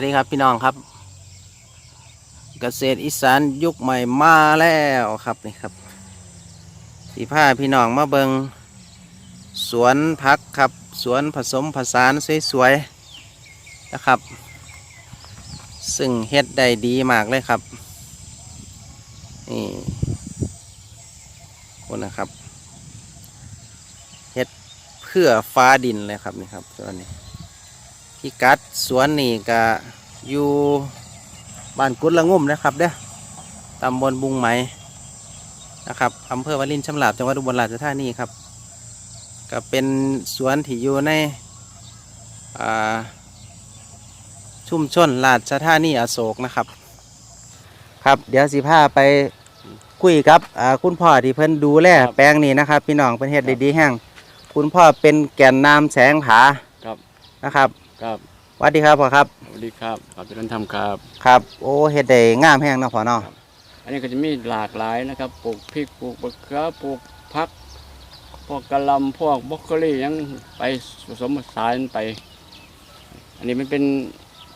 วัสดีครับพี่น้องครับ เกษตรอีสานยุคใหม่มาแล้วครับนี่ครับสีผ้าพี่น้องมาเบิงสวนพักครับ สวนผสมผสานสวยๆนะครับ ซึ่งเฮ็ดได้ดีมากเลยครับนี่คนนะครับเฮ็ดเพื่อฟ้าดินเลยครับนี่ครับตัวนี้ พิกัดสวนนี่ก็อยู่บ้านกุดละงุ่มนะครับเด้อตำบลบุงไหมนะครับอำเภอวารินชำราบจังหวัดอุบลราชธานีครับ ก็เป็นสวนที่อยู่ในอ่าชุมชนราชธานีอโศกนะครับ ครับเดี๋ยวสิพาไปคุยกับอ่าคุณพ่อที่เพิ่นดูแลแปลงนี้นะครับ พี่น้องเป็นเฮ็ดได้ดีแห้งคุณพ่อเป็นแก่นนำแสงผาครับนะครับ ครับสวัสดีครับพ่อครับสวัสดีครับขอบคุณทำครับ ครับ โอ้เฮ็ดได้งามแห้งเนาะพ่อเนาะอันนี้ก็จะมีหลากหลายนะครับปลูกพริกปลูกมะเขือปลูกผักพวกกะหล่ำพวกบรอกโคลียังไปผสมผสานไป อันนี้มันเป็น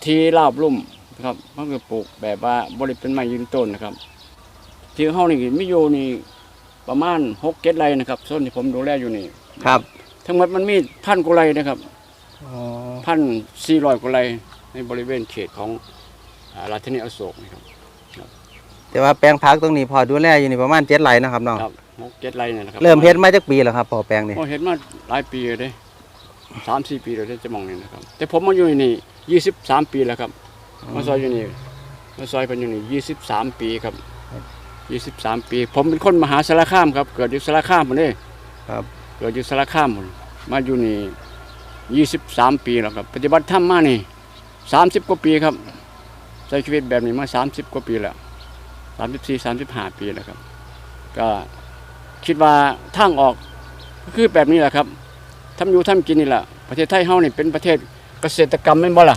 ทีราบลุ่มนะครับมันก็ปลูกแบบว่าบริเป็นไม้ยืนต้นนะครับ ที่เฮานี่มีอยู่นี่ประมาณหกเจ็ดไร่นะครับส่วนที่ผมดูแลอยู่นี่ครับ ทั้งหมดมันมีพันกว่าไร่นะครับอ๋อ พันสี่ร้อยกว่าไร่ในบริเวณเขตของอ่าราชธานีอโศกนะครับแต่ว่าแปลงพักตรงนี้พอดูแลอยู่นี่ประมาณเจ็ดไร่นะครับเนาะครับหกเจ็ดไร่เนี่ยนะครับเริ่มเฮ็ดมาจากปีแล้วครับพอแปลงนี่โอ้เห็นมาหลายปีเลยสามสี่ปีเลยจะมองนี่นะครับ แต่ผมมาอยู่นี่ยี่สิบสามปีแล้วครับมาซอยอยู่นี่มาซอยเป็นอยู่นี่ยี่สิบสามปีครับยี่สิบสามปี ผมเป็นคนมหาสารคามครับ เกิดอยู่สารคามผมนี่ครับ เกิดอยู่สารคามผมมาอยู่นี่ ยี่สิบสามปีแล้วครับ ปฏิบัติธรรมมานี่สามสิบกว่าปีครับใช้ชีวิตแบบนี้มาสามสิบกว่าปีแล้วสามสิบสี่สามสิบห้าปีแล้วครับ ก็คิดว่าทางออกก็คือแบบนี้แหละครับทำอยู่ทำกินนี่แหละประเทศไทยเฮานี่เป็นประเทศเกษตรกรรมไม่บ่ล่ะ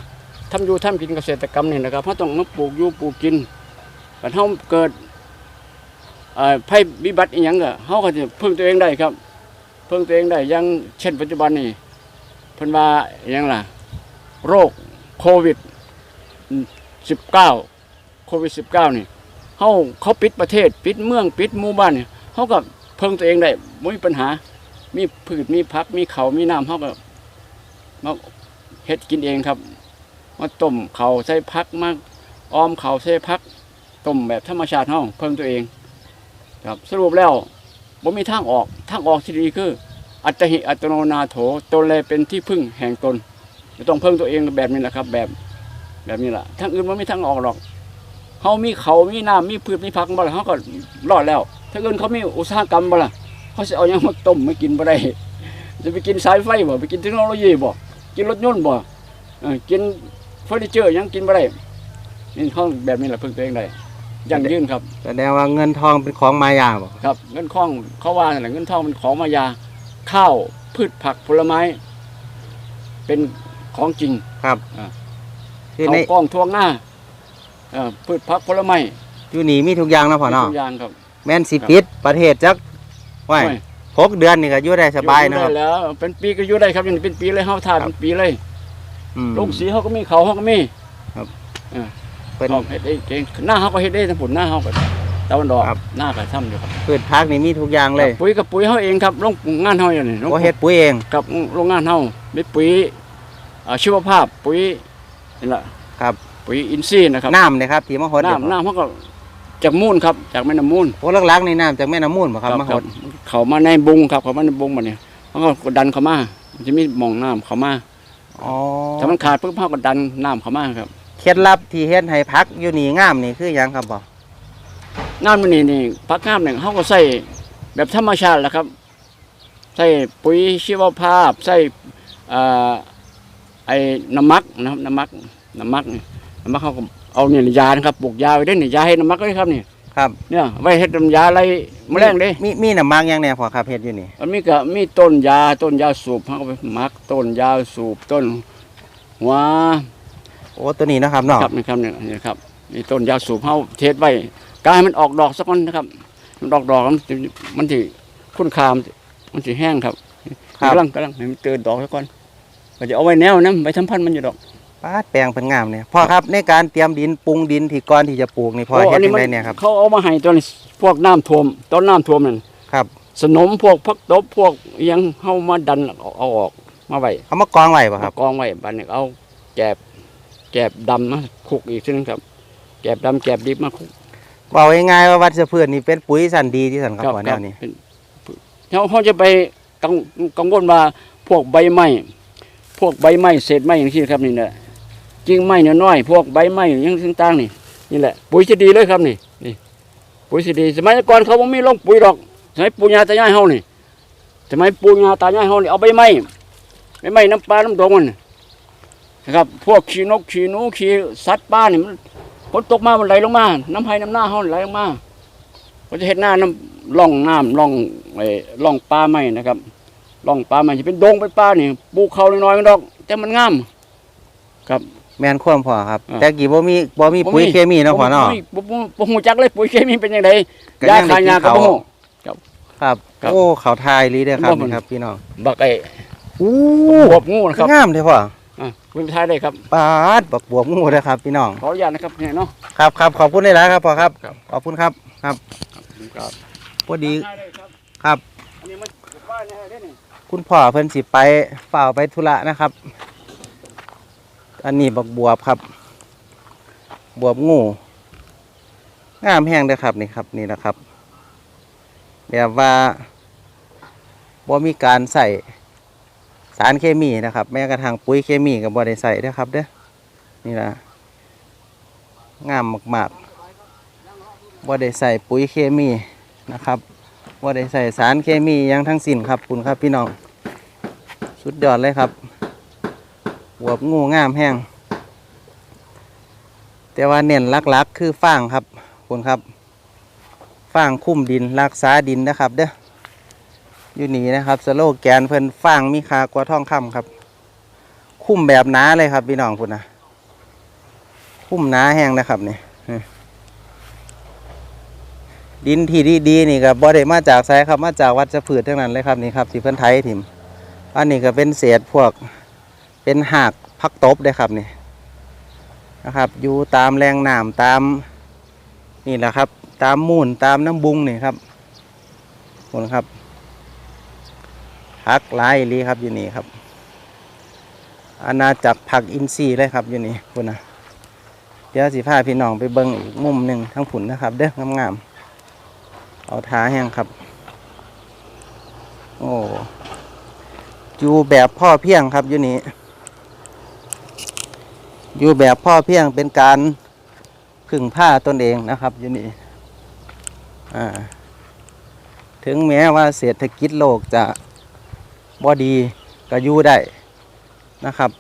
ทำอยู่ทำกินเกษตรกรรมนี่นะครับเพราะต้องมาปลูกอยู่ปลูกกินแต่เฮาเกิดภัยวิบัติอีหยังก็เฮาก็จะพึ่งตัวเองได้ครับ พึ่งตัวเองได้ยังเช่นปัจจุบันนี่ เพิ่นว่าอหยังล่ะ โรคโควิด 19 โควิด 19 นี่เฮาเขาปิดประเทศ ปิดเมืองปิดหมู่บ้านเนี่ยเฮาก็เพิ่งตัวเองได้บ่มีปัญหา มีพืชมีผักมีเขามีน้ำเฮาก็มาเฮ็ดกินเองครับมาต้มเขาใส่ผักมาออมเขาใส่ผักต้มแบบธรรมชาติเฮาเพิ่งตัวเอง ครับสรุปแล้วบ่มีทางออกทางออกที่ดีคือ อัตหิอัตโนนาโถตนแลเป็นที่พึ่งแห่งตนไม่ต้องพึ่งตัวเองแบบนี้แหละครับ แบบแบบนี้แหละทางอื่นมันไม่ทางออกหรอกเขามีเขามีน้ำมีพืชมีผักบ่ล่ะเขาก็รอดแล้วถ้าอื่นเขามีอุตสาหกรรมบ่ล่ะเขาจะเอาหยังมาต้มมากินบ่ได้จะไปกินสายไฟบ่ไปกินเทคโนโลยีบ่กินรถยนต์บ่เออกินเฟอร์นิเจอร์หยังกินบ่ได้นี่เขาแบบนี้แหละพึ่งตัวเองได้ยั่งยืนครับแสดงว่าเงินทองเป็นของมายาบ่ครับ เงินคล้องเขาว่าอะไรเงินทองมันของมายา ข้าวพืชผักผลไม้ เป็นของจริงครับอ่าคือเขาในกล้องทวงหน้าเอ่อพืชผักผลไม้อยู่นี่มีทุกอย่างเนาะพ่อมีเนาะทุกอย่างครับแม่นสิปิดประเทศจักไว้โอ้ยหกเดือนนี่ก็อยู่ได้สบายอเนาะได้แล้ว เป็นปีก็อยู่ได้ครับยังเป็นปีเลยเฮาทานครับ เป็นปีเลยอืม ลงสีเขาก็มีเขาเขาก็มีเป็นเขาเฮ็ดได้เก่งหน้าเขาก็เฮ็ดได้ทั้งผลหน้าเขาก็ ตะวันดอกครับ หน้าก็ทำอยู่ครับพืชพักนี่มีทุกอย่างเลยปุ๋ยกับปุ๋ยเขาเองครับโรงงานเฮาอย่างนี้โอ้เฮ็ดปุ๋ยเอง กับโรงงานเฮามีปุ๋ยอ่าชีวภาพปุ๋ยนี่แหละครับ ปุ๋ยอินทรีย์นะครับน้ำนะครับที่มาหดน้ำน้ำเขาก็จากมูลครับ จากแม่น้ำมูล โอ้หลักๆนี่น้ำจากแม่น้ำมูลบ่ครับมาหดเขามาในบุงครับเขามาในบุงมาเนี่ยเขาก็กดดันเขามามันจะมีหมองน้ำเขามาอ๋อถ้ามันขาดปุ๊บเขาก็ดันน้ำเขามาครับ เคล็ดลับที่เฮ็ดให้พักอยู่นี่งามนี่คือหยังครับบ่ น้ำมันนี่นี่พักน้ำเนี่ยเขาก็ใส่แบบธรรมชาติแหละครับ ใส่ปุ๋ยชีวภาพ ใส่เอ่อไอ้น้ำมักนะครับน้ำมักน้ำมักนี่น้ำมักเขาก็เอาเนี่ยยานะครับปลูกยาไว้ได้เนี่ยยาให้น้ำมักเลยครับนี่ครับเนี่ยไว้เฮ็ดน้ำยาอะไรแมลงเด้มีมีน้ำมันหยังแน่พอครับเฮ็ดอยู่นี่มันมีก็มีต้นยาต้นยาสูบเขาก็ไปหมักต้นยาสูบต้นหัวโอ้ตัวนี้นะครับเนาะครับนะครับเนี่ยนี่ครับมีต้นยาสูบเขาเทศไว้ กายมันออกดอกสักวันนะครับ มันออกดอกมันสิมันสิคุณคามนสิมันสิแห้งครับครับกำลังกำลังให้มันเตือนดอกสักก่อนก็จะเอาไว้แนวนะไปทำพันธุ์มันอยู่ดอกป้าดแปลงเป็นงามเนี่ยพ่อครับในการเตรียมดินปรุงดินที่ก่อนที่จะปลูกนี่พ่อโเฮ็ดนนี้ยังมัไงเนี่ยครับเขาเอามาให้ตอนนี้พวกน้ำท่วมตอนน้ำท่วมนั่นครับ สนมพวกพักตบพวกอิหยังเฮามาดันเอาเอาออกมาไว้เอามากองไว้ป่ะครับกองไว้บัดนี้เอาแกบแกบดำมาคลุกอีกทีนึงครับ แกบดำแกบดิบมาคลุก บอกง่ายๆว่าวัชพืชนี่เป็นปุ๋ยสันดีที่สันครับพ่อแนวนี้เป็นเขาเขาจะไปกังกังวลว่าพวกใบไม้พวกใบไม้เศษไม้อย่างที่ครับนี่แหละกิ่งไม้น้อยๆพวกใบไม้อยังต่างๆนี่นี่แหละ ปุ๋ยจะดีเลยครับนี่นี่ ปุ๋ยจะดี สมัยก่อนเขาบ่มีลงปุ๋ยหรอกสมัยปู่ย่าตายายเฮานี่สมัยปู่ย่าตายายเฮานี่เอาใบไม้ใบไม้น้ำปลาน้ำดงมันนะครับ พวกขี้นกขี้หนูขี้สัตว์ป่านี่มัน ฝนตกมามันไหลลงมา น้ำไห้น้ำหน้าเฮาไหลลงมาก็จะเห็นหน้าน้ำล่องน้ำล่องไอ้ล่องปลาไม้นะครับล่องปลาไม้จะเป็นดงเป็นป่านี่ปลูกเขาน้อยๆมันดอก แต่มันงาม ครับ แม่นความพ่อครับ อ่า แต่กี่บ่มีบ่มีปุ๋ยเคมีเนาะพ่อเนาะผมผมผมผมหูจักเลยปุ๋ยเคมีเป็นยังไงก็ยายังได้ขายยากินกระเขาโมครับ ครับโอ้เขาทายลีเด้อครับบ่มัน นี่ครับพี่น้องบักไอ้อู้บวบงูนะครับ งามเด้อพ่อ อะคุณทายได้ครับปาดบักบวบงูเด้อครับพี่น้องขออนุญาตนะครับเนี่ยเนาะ ครับครับขอบคุณหลายๆครับพ่อครับ ครับ ขอบคุณครับครับครับพอดีทายได้ครับครับ อันนี้มันว่าเนี่ยได้นี่คุณพ่อเพิ่นสิไปเฝ้าไปธุระนะครับ อันนี้บักบวบครับ บวบงูงามแห้งเด้อครับนี่ครับนี่นะครับแบบว่าบ่มีการใส่ สารเคมีนะครับ แม้กระทั่งปุ๋ยเคมีก็บ่ได้ใส่ด้ครับเด้อนี่ละงามมากๆบ่ได้ใส่ปุ๋ยเคมีนะครับบ่ได้ใส่สารเคมียังทั้งสิ้นครับคุณครับพี่น้องสุดยอดเลยครับบวบงูงามแห้งแต่ว่าเน้นลักๆ คือฟางครับคุณครับฟางคุ้มดินรักษาดินนะครับเด้อ อยู่นี่นะครับสโลแกนเพิ่นฟางมีคากว่าท่องคำครับ คุ้มแบบหนาเลยครับพี่น้องคุณนะคุ้มหนาแห้งนะครับนี่นี่ดินที่ดีๆนี่ก็บ่ได้มาจากไสครับมาจากวัชพืชทั้งนั้นเลยครับนี่ครับที่เพิ่นไทยถิ่มอันนี้ก็เป็นเศษพวกเป็นหากพักตบได้ครับนี่นะครับอยู่ตามแรงน้ำตามนี่แหละครับ ตามมูลตามน้ำบุงนี่ครับคนครับ พักหลายอีหลีครับอยู่นี่ครับ อาณาจักรผักอินทรีย์เลยครับอยู่นี่คุณนะเดี๋ยวสิพาพี่น้องไปเบิ้งอีกมุมหนึ่งทั้งผุนนะครับ เด้องามๆเอาท้าแห้งครับ โอ้อยู่แบบพ่อเพียงครับอยู่นี่อยู่แบบพ่อเพียงเป็นการพึ่งผ้าตนเองนะครับอยู่นี่อ่าถึงแม้ว่าเศรษฐกิจโลกจะ บ่ดีก็อยู่ได้นะครับ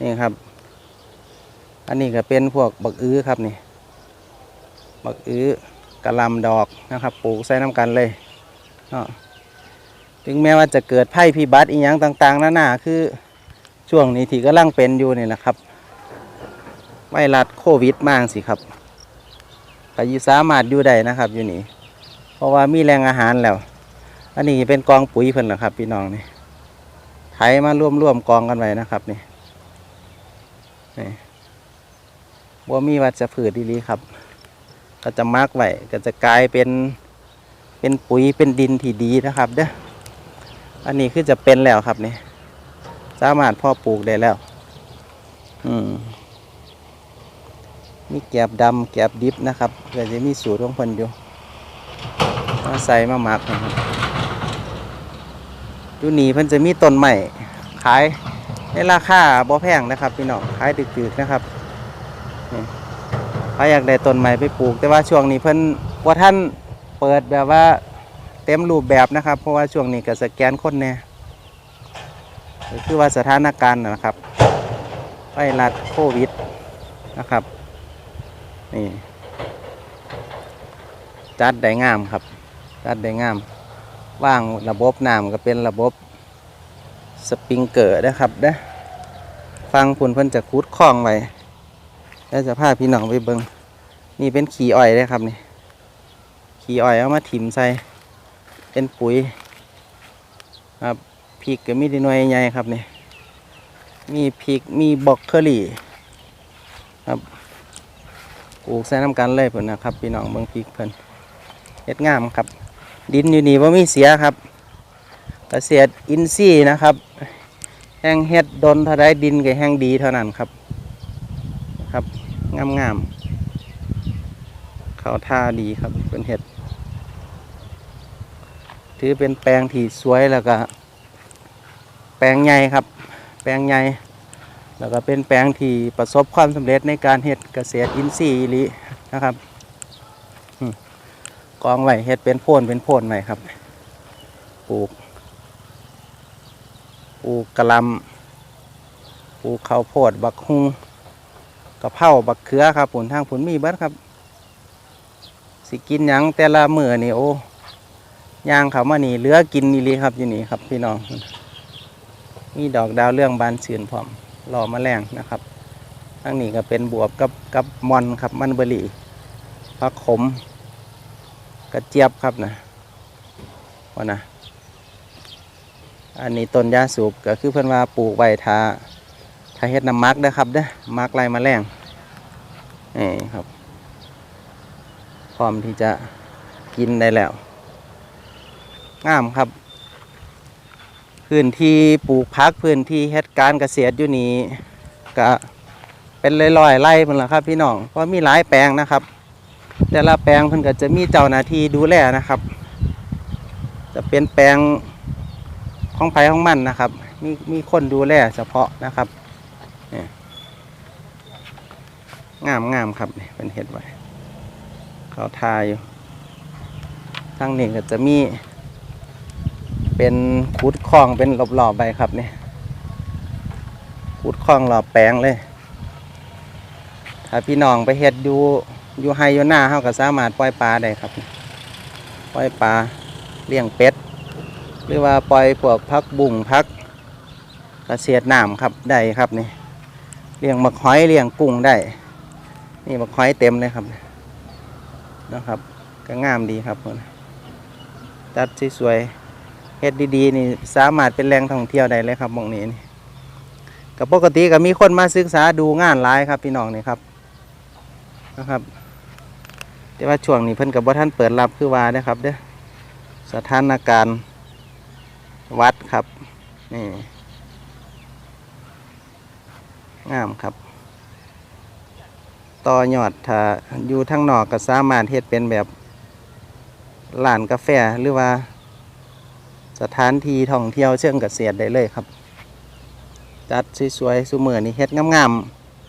นี่ครับ อันนี้ก็เป็นพวกบักอื้อครับนี่ บักอื้อกระลำดอกนะครับ ปลูกใส่น้ำกันเลยเนาะถึงแม้ว่าจะเกิดภัยพิบัติอีหยังต่างๆนานาคือช่วงนี้ที่กำลังเป็นอยู่นี่นะครับ ไวรัสโควิดมากสิครับก็อยูสามารถอยู่ได้นะครับอยู่นี่เพราะว่ามีแรงอาหารแล้ว อันนี้เป็นกองปุ๋ยเพิ่นนะครับ พี่น้องนี่ไถมาร่วมๆกองกันไว้นะครับนี่นี่บ่มีวัชพืชดีๆครับ ก็จะมักไว้ก็จะกลายเป็นเป็นปุ๋ยเป็นดินที่ดีนะครับ เด้ออันนี้คือจะเป็นแล้วครับนี่สามารถพ่อปลูกได้แล้ว อืมมีแกบดำแกบดิบนะครับเพื่อจะมีสูตรของเพิ่นอยู่มาใส่มาหมักนะครับ อยู่นี่เพิ่นจะมีต้นใหม่ขายในราคาบ่แพงนะครับพี่น้องขายดึกๆนะครับใครอยากได้ต้นใหม่ไปปลูก แต่ว่าช่วงนี้เพิ่นว่าท่านเปิดแบบว่าเต็มรูปแบบนะครับ เพราะว่าช่วงนี้ก็สแกนคนแน่ก็คือว่าสถานการณ์นะนะครับไวรัสโควิดนะครับนี่จัดได้งามครับ จัดได้งาม ว่างระบบน้ำก็เป็นระบบสปริงเกอร์นะครับเด้อฟังพุ่นเพิ่นจะคูดคลองไว้แล้วจะพาพี่น้องไปเบิงนี่เป็นขี่อ้อยเลยครับนี่ขี่อ้อยเอามาถิ่มใส่เป็นปุ๋ยครับพริกก็มีดีหน่วยใหญ่ครับนี่มีพริกมีบล็อกเคอรี่ครับปลูกใส่น้ำกันเลยเพิ่นนะครับ พี่น้องเบิงพริกเพิ่นเฮ็ดงามครับ ดินอยู่นี่ว่ามีเสียครับ เกษตรอินทรีย์นะครับ แห้งเฮ็ดดนเท่าใดดินก็แห้งดีเท่านั้นครับ ครับงามงามๆเขาท่าดีครับเป็นเห็ด ถือเป็นแปลงที่สวยแล้วก็ แปลงใหญ่ครับ แปลงใหญ่แล้วก็เป็นแปลงที่ประสบความสำเร็จในการเฮ็ดเกษตรอินทรีย์อีลีนะครับอืม กองไว้เฮ็ดเป็นโพนเป็นโพนไว้ครับ ปลูก ปลูกกระลำปลูกข้าวโพด บักฮุงกะเพราบักเขือครับผลทางผลมีเบิดครับ สิกินหยังแต่ละมือนี่โอ้ย่างเขามานี่เหลือกินนี่เลีครับอยู่นี่ครับ พี่น้องมีดอกดาวเรื่องบานชื่นพร้อมรอมาแรงนะครับทั้งนี้ก็เป็นบวบกับกับมอนครับมันเบอรี่ผักขม ระเจี๊ยบครับนะว่านะอันนี้ต้นยาสูบก็คือเพิ่นว่าปลูกไว้ทาทาเฮ็ดน้ำมักนะครับเด้อมักไรมาแรงนี่ครับ พร้อมที่จะกินได้แล้วงามครับ พื้นที่ปลูกพักพื้นที่เฮ็ดการเกษตรอยู่นี่ก็เป็นร้อยๆไร่เพิ่นละครับ พี่น้องเพราะมีหลายแปลงนะครับ แต่ละแปลงเพิ่นก็จะมีเจ้าหน้าที่ดูแลนะครับ จะเป็นแปลงของไผ่ของมันนะครับ มีมีคนดูแลเฉพาะนะครับนี่งามงามครับนี่เป็นเห็ดไว้เขาทาอยู่ทางนี้ก็จะมี เป็นขุดคลองเป็นรอบๆไปครับนี่ขุดคลองรอบแปลงเลย ถ้าพี่น้องไปเห็ดอยู่ อยู่ไฮอยู่หน้าเขาก็สามารถปล่อยปลาได้ครับ ปล่อยปลาเลี้ยงเป็ด หรือว่าปล่อยพวกพักบุ่งพักกระเสียดน้ำครับได้ครับนี่เลี้ยงมักหอยเลี้ยงกุ้งได้ นี่มักหอยเต็มเลยครับนะครับ ก็งามดีครับผมตัดสวยๆเฮ็ดดีๆนี่สามารถเป็นแหล่งท่องเที่ยวได้เลยครับมองนี้นี่ก็ปกติก็มีคนมาศึกษาดูงานหลายครับพี่น้องนี่ครับนะครับ แต่ว่าช่วงนี้เพิ่นกับว่าท่านเปิดรับคือว่าเด้อครับเด้อสถานการณ์วัดครับนี่งามครับ ต่อยอดถ้าอยู่ทั้งนอกก็สามารถเฮ็ดเป็นแบบร้านกาแฟหรือว่า สถานที่ท่องเที่ยวเชิงเกษตรได้เลยครับ จัดสวยๆสุมือนี่เฮ็ดงาม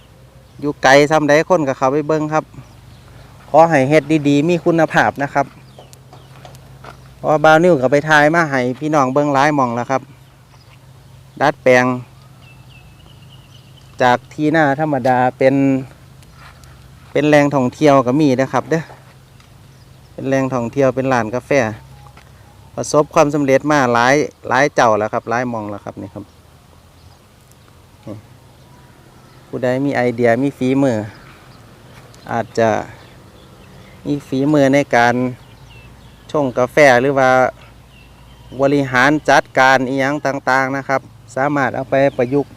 ๆอยู่ไกลซ้ำใดคนกับเขาไปเบิ้งครับ อให้เฮ็ดดีๆ มีคุณภาพนะครับเพราะว่าบาวนิวกับไปทายมาให้พี่น้องเบิ้งร้ายมองแล้วครับ ดัดแปลง จากที่หน้าธรรมดาเป็น เป็นแหล่งท่องเที่ยวก็มีนะครับเด้อเป็นแหล่งท่องเที่ยวเป็นร้านกาแฟ ประสบความสำเร็จมาหลายหลายเจ้าแล้วครับหลายมองแล้วครับนี่ครับผู้ใดมีไอเดียมีฝีมืออาจจะ มีฝีมือในการชงกาแฟหรือว่าบริหารจัดการอีหยังต่างๆนะครับ สามารถเอาไปประยุกต์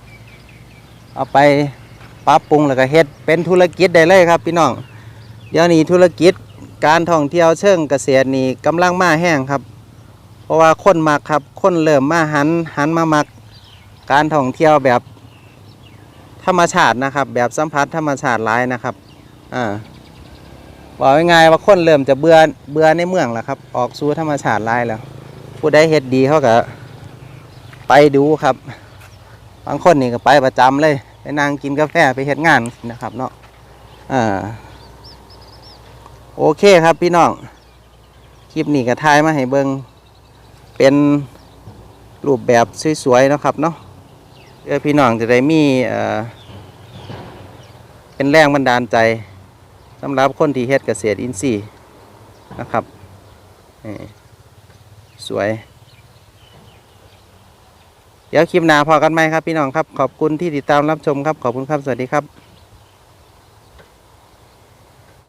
เอาไปปรับปรุงแล้วก็เฮ็ดเป็นธุรกิจได้เลยครับพี่น้องเดี๋ยวนี้ธุรกิจการท่องเที่ยวเชิงเกษตรนี่กำลังมาแห้งครับ เพราะว่าคนมักครับคนเริ่มมาหันหันมามัก การท่องเที่ยวแบบธรรมชาตินะครับ แบบสัมผัสธรรมชาติหลายนะครับอ่า บอกง่ายๆว่าคนเริ่มจะเบื่อเบื่อในเมืองแล้วครับ ออกสู่ธรรมชาติหลายแล้วผู้ใดเฮ็ดดีเขาก็ไปดูครับ บางคนนี่ก็ไปประจำเลยไปนั่งกินกาแฟไปเฮ็ดงานนะครับเนาะอ่าโอเคครับพี่น้องคลิปนี้ก็ถ่ายมาให้เบิงเป็นรูปแบบสวยๆนะครับเนาะเพื่อพี่น้องจะได้มีเอ่อเป็นแรงบันดาลใจ สำหรับคนที่เฮ็ดเกษตรอินทรีย์นะครับสวย เดี๋ยวคลิปหน้าพอกันไหมครับพี่น้องครับ ขอบคุณที่ติดตามรับชมครับ ขอบคุณครับ สวัสดีครับ